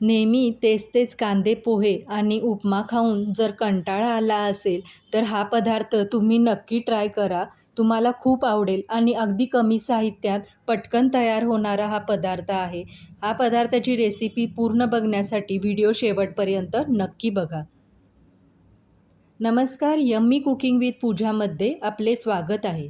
नेहमी तेच तेच कांदे पोहे आणि उपमा खाऊन जर कंटाळा आला असेल तर हा पदार्थ तुम्ही नक्की ट्राय करा. तुम्हाला खूप आवडेल आणि अगदी कमी साहित्यात पटकन तयार होणारा हा पदार्थ आहे. हा पदार्थाची रेसिपी पूर्ण बघण्यासाठी व्हिडिओ शेवटपर्यंत नक्की बघा. नमस्कार यम्मी कुकिंग विथ पूजामध्ये आपले स्वागत आहे.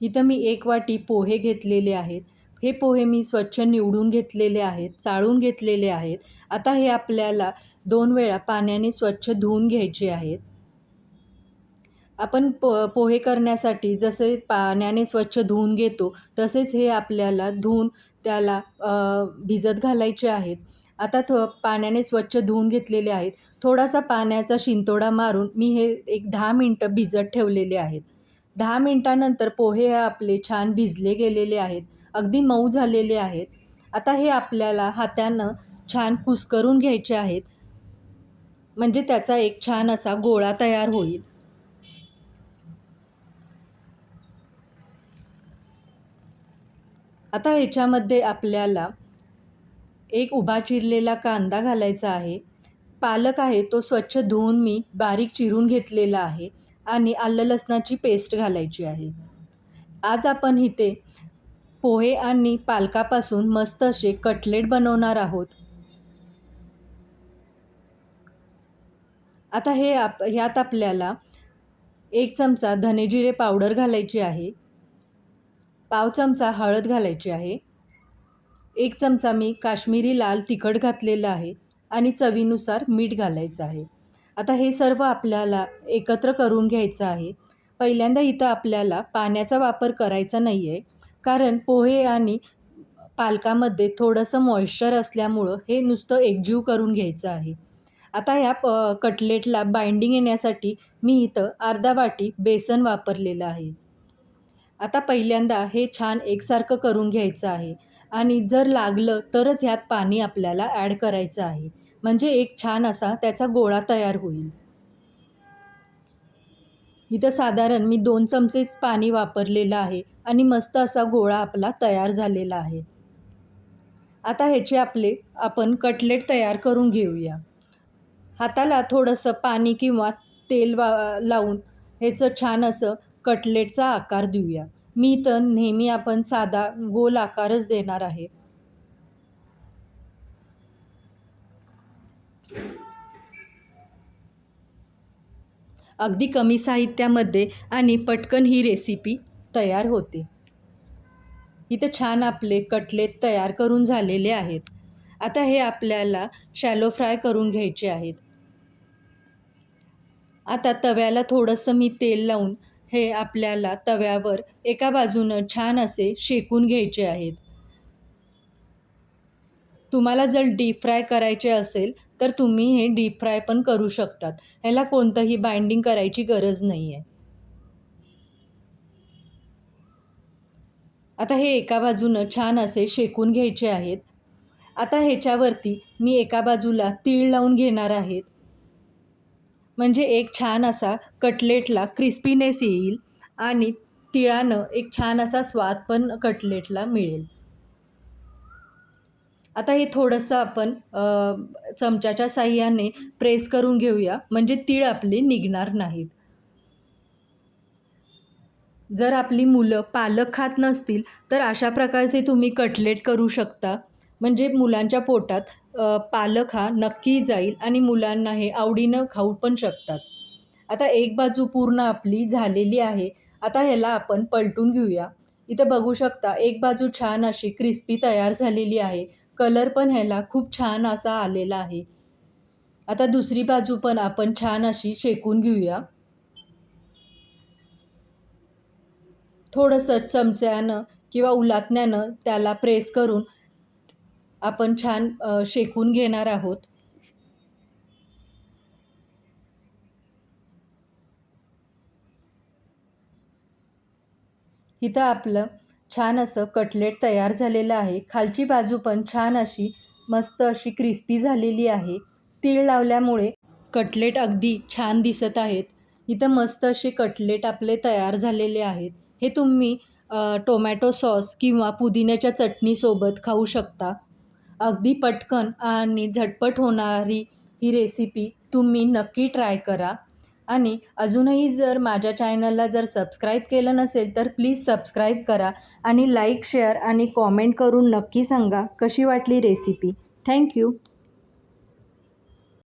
इथं मी एक वाटी पोहे घेतलेले आहेत. हे पोहे मी स्वच्छ निवडून घेतलेले आहेत चाळून घेतलेले आहेत. आता हे आपल्याला दोन वेळा पाण्याने स्वच्छ धुवून घ्यायचे आहेत. आपण पो पोहे करण्यासाठी जसे पाण्याने स्वच्छ धुवून घेतो तसेच हे आपल्याला धुवून त्याला भिजत घालायचे आहेत. आता थो पाण्याने स्वच्छ धुवून घेतलेले आहेत. थोडासा पाण्याचा शिंतोडा मारून मी हे एक दहा मिनटं भिजत ठेवलेले आहेत. दहा मिनटानंतर पोहे आपले छान भिजले गेलेले आहेत. अगदी मऊ झालेले आहेत. आता हे आपल्याला हातानं छान कुसकरून घ्यायचे आहेत. म्हणजे त्याचा एक छान असा गोळा तयार होईल. आता ह्याच्यामध्ये आपल्याला एक उभा चिरलेला कांदा घालायचा आहे. पालक आहे तो स्वच्छ धुवून मी बारीक चिरून घेतलेला आहे आणि आलं लसणाची पेस्ट घालायची आहे. आज आपण इथे पोहे आणि पालकापासून मस्त असे कटलेट बनवणार आहोत. आता हे आप ह्यात आपल्याला एक चमचा धनेजिरे पावडर घालायची आहे. पाव चमचा हळद घालायची आहे. एक चमचा मी काश्मीरी लाल तिखट घातलेलं आहे आणि चवीनुसार मीठ घालायचं आहे. आता हे सर्व आपल्याला एकत्र करून घ्यायचं आहे. पहिल्यांदा इथं आपल्याला पाण्याचा वापर करायचा नाही आहे कारण पोहे आणि पालकामध्ये थोडंसं मॉइश्चर असल्यामुळं हे नुसतं एकजीव करून घ्यायचं आहे. आता ह्या प कटलेटला बाइंडिंग येण्यासाठी मी इथं अर्धा वाटी बेसन वापरलेलं आहे. आता पहिल्यांदा हे छान एकसारखं करून घ्यायचं आहे आणि जर लागलं तरच ह्यात पाणी आपल्याला ॲड करायचं आहे. म्हणजे एक छान असा त्याचा गोळा तयार होईल. इथं साधारण मी दोन चमचेच पाणी वापरलेलं आहे आणि मस्त असा गोळा आपला तयार झालेला आहे. आता ह्याचे आपले आपण कटलेट तयार करून घेऊया. हाताला थोडंसं पाणी किंवा तेल वा लावून ह्याचं छान असं कटलेटचा आकार देऊया. मी तर नेहमी आपण साधा गोल आकारच देणार आहे. अगदी कमी साहित्यामध्ये आणि पटकन ही रेसिपी तयार होते. इथं छान आपले कटलेट तयार करून झालेले आहेत. आता हे आपल्याला शॅलो फ्राय करून घ्यायचे आहेत. आता तव्याला थोडंसं मी तेल लावून हे आपल्याला तव्यावर एका बाजूनं छान असे शेकून घ्यायचे आहेत. तुम्हाला जर डीप फ्राय करायचे असेल तर तुम्ही हे डीप फ्राय पण करू शकतात. ह्याला कोणतंही बाइंडिंग करायची गरज नाही आहे आता हे एका बाजूनं छान असे शेकून घ्यायचे आहेत. आता ह्याच्यावरती मी एका बाजूला तीळ लावून घेणार आहेत. म्हणजे एक छान असा कटलेटला क्रिस्पीनेस येईल आणि तिळानं एक छान असा स्वाद पण कटलेटला मिळेल. आता हे थोडंसं आपण चमच्याच्या साह्याने प्रेस करून घेऊया. म्हणजे तीळ आपली निघणार नाहीत. जर आपली मुलं पालक खात नसतील तर अशा प्रकारचे तुम्ही कटलेट करू शकता. म्हणजे मुलांच्या पोटात पालक हा नक्की जाईल आणि मुलांना हे आवडीनं खाऊ पण शकतात. आता एक बाजू पूर्ण आपली झालेली आहे. आता ह्याला आपण पलटून घेऊया. इथं बघू शकता एक बाजू छान अशी क्रिस्पी तयार झालेली आहे. कलर पण ह्याला खूप छान असा आलेला आहे. आता दुसरी बाजू पण आपण छान अशी शेकून घेऊया. थोडंसं चमच्यानं किंवा उलातण्यानं त्याला प्रेस करून आपण छान शेकून घेणार आहोत. इथं आपलं छान असं कटलेट तयार झालेलं आहे. खालची बाजू पण छान अशी मस्त अशी क्रिस्पी झालेली आहे. तीळ लावल्यामुळे कटलेट अगदी छान दिसत आहेत. इथं मस्त असे कटलेट आपले तयार झालेले आहेत. हे तुम्ही टोमॅटो सॉस किंवा पुदिन्याच्या चटणीसोबत खाऊ शकता. अगदी पटकन आणि झटपट होणारी ही रेसिपी तुम्ही नक्की ट्राय करा. आणि अजूनही जर माझ्या चॅनलला जर सबस्क्राईब केलं नसेल तर प्लीज सबस्क्राईब करा आणि लाईक शेअर आणि कॉमेंट करून नक्की सांगा कशी वाटली रेसिपी. थँक्यू